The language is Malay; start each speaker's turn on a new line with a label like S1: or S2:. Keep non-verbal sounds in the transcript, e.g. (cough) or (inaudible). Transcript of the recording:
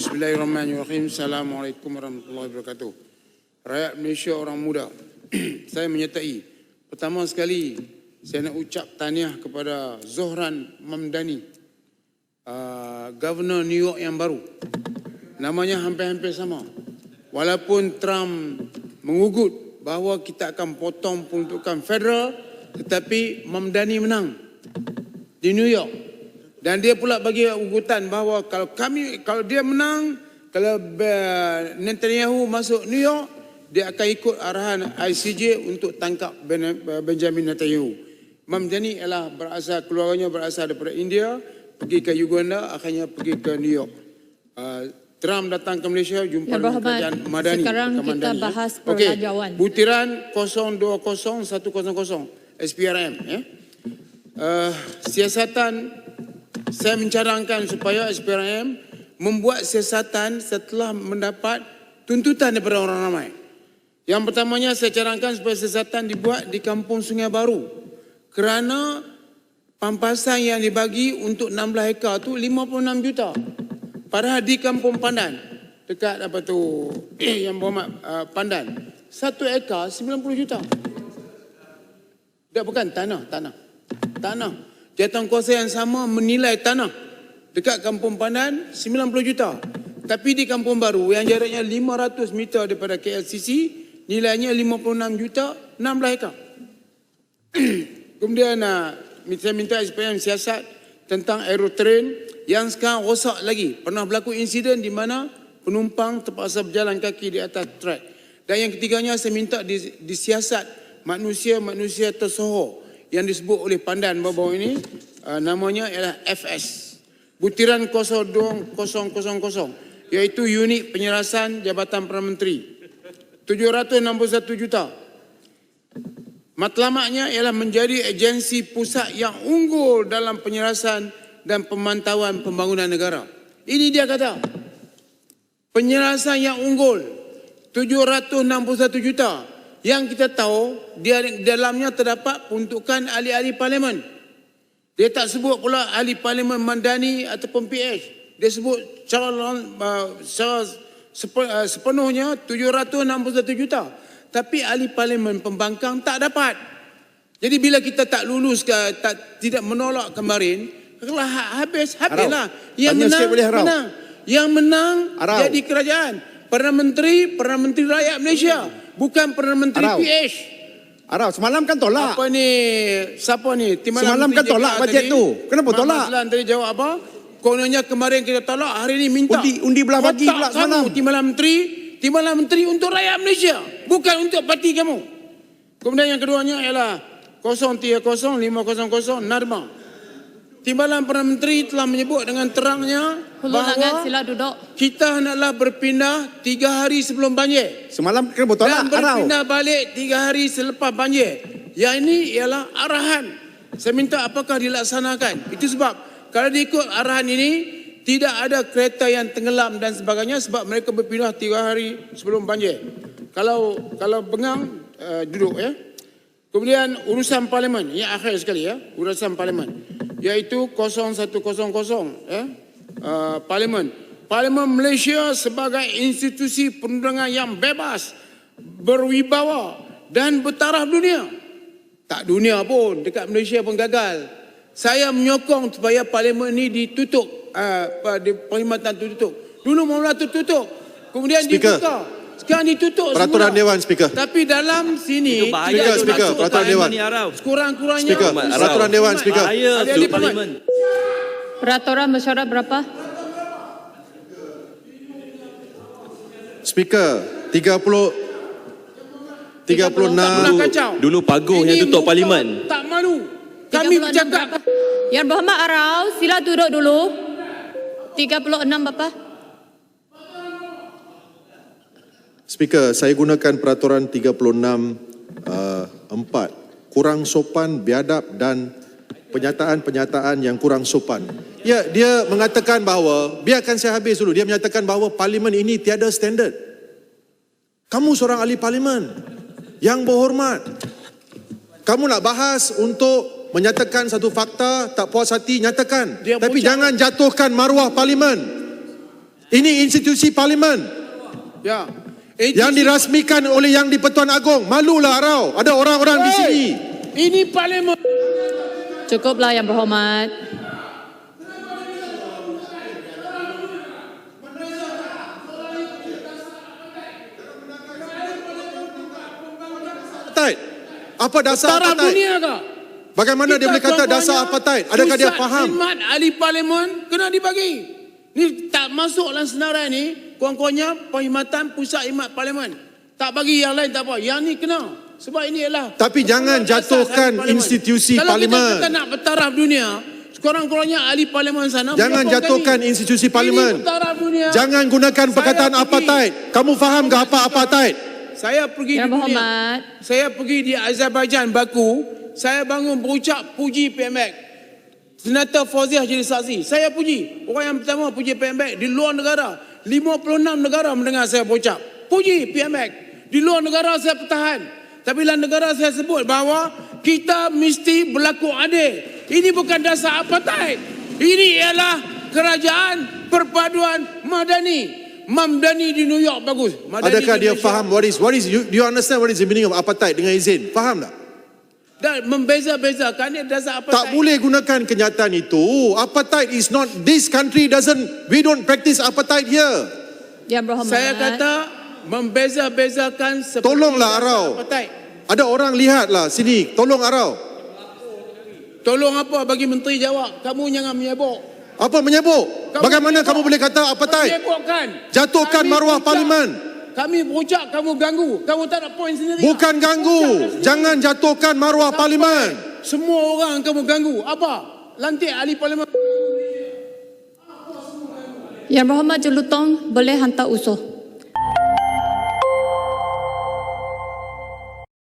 S1: Bismillahirrahmanirrahim. Assalamualaikum warahmatullahi wabarakatuh. Rakyat Malaysia orang muda. (clears throat) saya menyertai. Pertama sekali, saya nak ucap tahniah kepada Zohran Mamdani. Uh, Governor New York yang baru. Namanya hampir-hampir sama. Walaupun Trump mengugut bahawa kita akan potong peruntukan federal, tetapi Mamdani menang di New York. Dan dia pula bagi ugutan bahawa kalau kami kalau dia menang, kalau uh, Netanyahu masuk New York, dia akan ikut arahan ICJ untuk tangkap Ben- Benjamin Netanyahu. Imam Jani ialah berasal keluarganya berasal daripada India, pergi ke Uganda, akhirnya pergi ke New York. Uh, Trump datang ke Malaysia jumpa
S2: Yang
S1: dengan kerajaan Madani.
S2: sekarang kita
S1: Madani, ya.
S2: bahas
S1: Okey,
S2: perlanjawan.
S1: Butiran 020100 SPRM ya. Uh, siasatan saya mencadangkan supaya SPRM membuat siasatan setelah mendapat tuntutan daripada orang ramai. Yang pertamanya saya cadangkan supaya siasatan dibuat di kampung Sungai Baru. Kerana pampasan yang dibagi untuk 16 hektar tu 56 juta. Padahal di kampung Pandan dekat apa tu (coughs) yang berhormat uh, Pandan satu ekar 90 juta. Tak bukan tanah, tanah. Tanah. Jawatankuasa yang sama menilai tanah dekat Kampung Pandan 90 juta. Tapi di Kampung Baru yang jaraknya 500 meter daripada KLCC nilainya 56 juta 16 ekar. (clears throat) Kemudian uh, saya minta SPM siasat tentang aerotrain yang sekarang rosak lagi. Pernah berlaku insiden di mana penumpang terpaksa berjalan kaki di atas trek. Dan yang ketiganya saya minta dis- disiasat manusia-manusia tersohor yang disebut oleh Pandan baru-baru ini uh, namanya ialah FS. Butiran 02000 iaitu unit penyerasan Jabatan Perdana Menteri. 761 juta. Matlamatnya ialah menjadi agensi pusat yang unggul dalam penyerasan dan pemantauan pembangunan negara. Ini dia kata. Penyerasan yang unggul 761 juta. Yang kita tahu dia di dalamnya terdapat peruntukan ahli-ahli parlimen. Dia tak sebut pula ahli parlimen Mandani ataupun PH. Dia sebut secara, uh, secara uh, sepenuhnya 761 juta. Tapi ahli parlimen pembangkang tak dapat. Jadi bila kita tak lulus ke, tak tidak menolak kemarin, kalau ha- habis habislah. Yang
S3: Tanya
S1: menang
S3: boleh, Harau?
S1: menang. Yang menang
S3: Harau.
S1: jadi kerajaan. Perdana Menteri, Perdana Menteri Rakyat Malaysia, bukan Perdana Menteri
S3: Harau.
S1: PH.
S3: Araf, semalam kan tolak.
S1: Apa ni? Siapa ni? Timbalan
S3: Semalam
S1: Menteri
S3: kan tolak bajet tu. Kenapa
S1: Mak
S3: tolak?
S1: Mazlan tadi jawab apa? Kononnya kemarin kita tolak, hari ni minta.
S3: Undi- undi belah bagi pula
S1: kamu,
S3: semalam.
S1: Timbalan Menteri, Timbalan Menteri untuk rakyat Malaysia. Bukan untuk parti kamu. Kemudian yang keduanya ialah 030500 Narma. Timbalan Perdana Menteri telah menyebut dengan terangnya Bahawa
S2: sila duduk.
S1: kita hendaklah berpindah tiga hari sebelum banjir.
S3: Semalam kenapa tolak?
S1: Dan berpindah balik tiga hari selepas banjir. Yang ini ialah arahan. Saya minta apakah dilaksanakan. Itu sebab kalau diikut arahan ini, tidak ada kereta yang tenggelam dan sebagainya sebab mereka berpindah tiga hari sebelum banjir. Kalau kalau bengang, uh, duduk ya. Kemudian urusan parlimen, yang akhir sekali ya, urusan parlimen. Iaitu 0100 ya, uh, parlimen. Parlimen Malaysia sebagai institusi perundangan yang bebas, berwibawa dan bertaraf dunia. Tak dunia pun, dekat Malaysia pun gagal. Saya menyokong supaya parlimen ini ditutup, uh, di perkhidmatan itu ditutup. Dulu mula tertutup, kemudian
S3: Speaker.
S1: dibuka. Sekarang ditutup
S3: Peraturan
S1: semula.
S3: Dewan, Speaker.
S1: Tapi dalam sini
S4: Itu bahaya
S3: Speaker, Speaker, peraturan Dewan.
S1: sekurang-kurangnya
S3: Speaker, peraturan Dewan, Speaker.
S4: Bahaya tu parlimen.
S2: Peraturan mesyuarat berapa?
S3: Speaker, 30
S1: Tak pernah
S3: 36
S1: kacau.
S4: Dulu paguh yang tutup parlimen.
S1: Tak malu. Kami
S2: 36
S1: bercakap
S2: berapa? Yang berhormat Arau, sila duduk dulu. 36 Bapa.
S3: Speaker, saya gunakan peraturan 36 uh, 4 kurang sopan, biadab dan penyataan-penyataan yang kurang sopan. Ya, dia mengatakan bahawa biarkan saya habis dulu. Dia menyatakan bahawa parlimen ini tiada standard. Kamu seorang ahli parlimen yang berhormat. Kamu nak bahas untuk menyatakan satu fakta tak puas hati nyatakan.
S1: Dia
S3: Tapi
S1: bocor.
S3: jangan jatuhkan maruah parlimen. Ini institusi parlimen
S1: Ya.
S3: yang dirasmikan oleh Yang di-Pertuan Agong. Malulah Arau. Ada orang-orang di sini.
S1: Ini parlimen.
S2: Cukuplah yang berhormat.
S3: Apartheid. Apa dasar
S1: Taraf
S3: apartheid?
S1: dunia ke?
S3: Bagaimana dia boleh kata dasar apartheid? Adakah dia faham?
S1: Khidmat ahli parlimen kena dibagi. Ni tak masuk dalam senarai ni, kurang-kurangnya perkhidmatan pusat khidmat parlimen. Tak bagi yang lain tak apa. Yang ni kena. Sebab ini ialah
S3: Tapi jangan jatuhkan
S1: parlimen.
S3: institusi
S1: Kalau
S3: parlimen.
S1: kita kata nak bertaraf dunia, sekurang-kurangnya ahli parlimen sana
S3: Jangan jatuhkan
S1: kami.
S3: institusi parlimen.
S1: dunia.
S3: Jangan gunakan
S1: Saya
S3: perkataan
S1: pergi-
S3: apartheid. Kamu faham ke apa apartheid?
S1: Saya pergi
S2: Yang
S1: di dunia.
S2: berhormat.
S1: Saya pergi di Azerbaijan, Baku. Saya bangun berucap puji PMX. Senator Fauziah jadi saksi. Saya puji. Orang yang pertama puji PMX di luar negara. 56 negara mendengar saya berucap. Puji PMX. Di luar negara saya pertahan. Tapi dalam negara saya sebut bahawa kita mesti berlaku adil. Ini bukan dasar apartheid. Ini ialah kerajaan perpaduan madani. Mamdani di New York bagus. Madani
S3: Adakah
S1: di
S3: dia
S1: Malaysia.
S3: faham what is what is you, do you understand what is the meaning of apartheid dengan izin? Faham tak?
S1: Dan membeza-bezakan dia dasar apa
S3: Tak boleh gunakan kenyataan itu. Apartheid is not this country doesn't we don't practice apartheid here.
S2: Yang berhormat.
S1: Saya kata membeza-bezakan seperti
S3: Tolonglah Arau.
S1: apartheid.
S3: Ada orang lihatlah sini. Tolong Arau.
S1: Tolong apa bagi menteri jawab. Kamu jangan menyebut.
S3: Apa menyebut?
S1: Kamu
S3: Bagaimana
S1: menyebut.
S3: kamu boleh kata apartheid?
S1: Menyebutkan.
S3: Jatuhkan
S1: Kami
S3: maruah
S1: berucap-
S3: parlimen.
S1: Kami berucap, kamu ganggu. Kamu tak ada poin sendiri.
S3: Bukan ganggu. Jangan jatuhkan maruah parlimen.
S1: Semua orang kamu ganggu. Apa? Lantik ahli parlimen.
S2: Yang berhormat Jelutong boleh hantar usul.